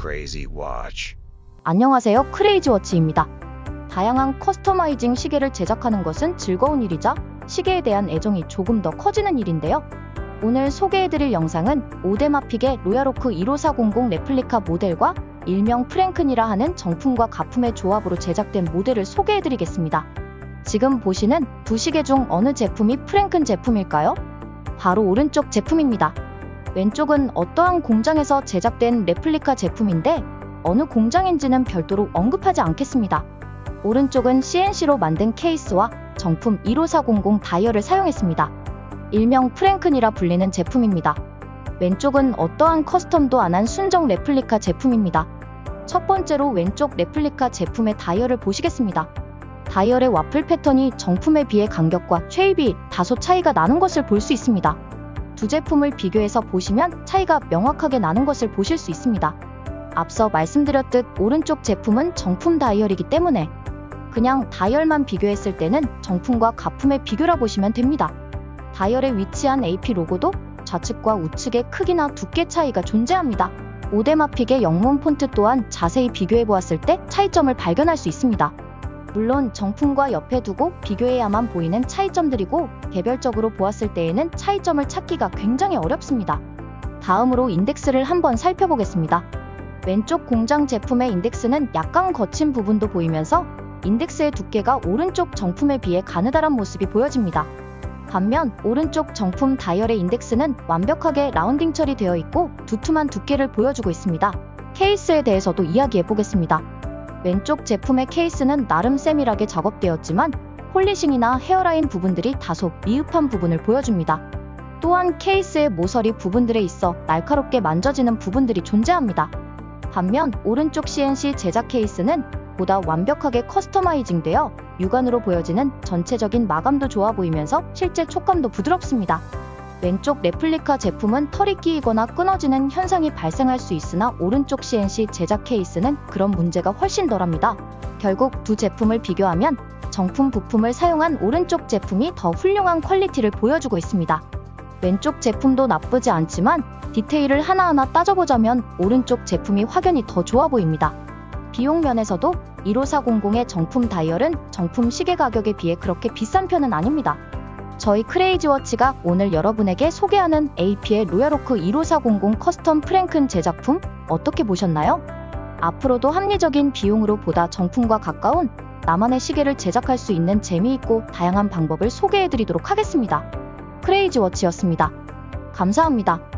Crazy Watch. 안녕하세요. 크레이지 워치입니다. 다양한 커스터마이징 시계를 제작하는 것은 즐거운 일이자 시계에 대한 애정이 조금 더 커지는 일인데요. 오늘 소개해드릴 영상은 오데마픽의 로얄오크 15400 레플리카 모델과 일명 프랭큰이라 하는 정품과 가품의 조합으로 제작된 모델을 소개해드리겠습니다. 지금 보시는 두 시계 중 어느 제품이 프랭큰 제품일까요? 바로 오른쪽 제품입니다. 왼쪽은 어떠한 공장에서 제작된 레플리카 제품인데 어느 공장인지는 별도로 언급하지 않겠습니다. 오른쪽은 CNC로 만든 케이스와 정품 15400 다이얼을 사용했습니다. 일명 프랭큰이라 불리는 제품입니다. 왼쪽은 어떠한 커스텀도 안 한 순정 레플리카 제품입니다. 첫 번째로 왼쪽 레플리카 제품의 다이얼을 보시겠습니다. 다이얼의 와플 패턴이 정품에 비해 간격과 쉐입이 다소 차이가 나는 것을 볼 수 있습니다. 두 제품을 비교해서 보시면 차이가 명확하게 나는 것을 보실 수 있습니다. 앞서 말씀드렸듯 오른쪽 제품은 정품 다이얼이기 때문에 그냥 다이얼만 비교했을 때는 정품과 가품의 비교라 보시면 됩니다. 다이얼에 위치한 AP 로고도 좌측과 우측의 크기나 두께 차이가 존재합니다. 오데마픽의 영문 폰트 또한 자세히 비교해 보았을 때 차이점을 발견할 수 있습니다. 물론 정품과 옆에 두고 비교해야만 보이는 차이점들이고 개별적으로 보았을 때에는 차이점을 찾기가 굉장히 어렵습니다. 다음으로 인덱스를 한번 살펴보겠습니다. 왼쪽 공장 제품의 인덱스는 약간 거친 부분도 보이면서 인덱스의 두께가 오른쪽 정품에 비해 가느다란 모습이 보여집니다. 반면 오른쪽 정품 다이얼의 인덱스는 완벽하게 라운딩 처리되어 있고 두툼한 두께를 보여주고 있습니다. 케이스에 대해서도 이야기해 보겠습니다. 왼쪽 제품의 케이스는 나름 세밀하게 작업되었지만 폴리싱이나 헤어라인 부분들이 다소 미흡한 부분을 보여줍니다. 또한 케이스의 모서리 부분들에 있어 날카롭게 만져지는 부분들이 존재합니다. 반면 오른쪽 CNC 제작 케이스는 보다 완벽하게 커스터마이징 되어 육안으로 보여지는 전체적인 마감도 좋아 보이면서 실제 촉감도 부드럽습니다. 왼쪽 레플리카 제품은 털이 끼이거나 끊어지는 현상이 발생할 수 있으나 오른쪽 CNC 제작 케이스는 그런 문제가 훨씬 덜합니다. 결국 두 제품을 비교하면 정품 부품을 사용한 오른쪽 제품이 더 훌륭한 퀄리티를 보여주고 있습니다. 왼쪽 제품도 나쁘지 않지만 디테일을 하나하나 따져보자면 오른쪽 제품이 확연히 더 좋아 보입니다. 비용 면에서도 15400의 정품 다이얼은 정품 시계 가격에 비해 그렇게 비싼 편은 아닙니다. 저희 크레이지워치가 오늘 여러분에게 소개하는 AP의 로얄오크 15400 커스텀 프랭큰 제작품 어떻게 보셨나요? 앞으로도 합리적인 비용으로 보다 정품과 가까운 나만의 시계를 제작할 수 있는 재미있고 다양한 방법을 소개해드리도록 하겠습니다. 크레이지워치였습니다. 감사합니다.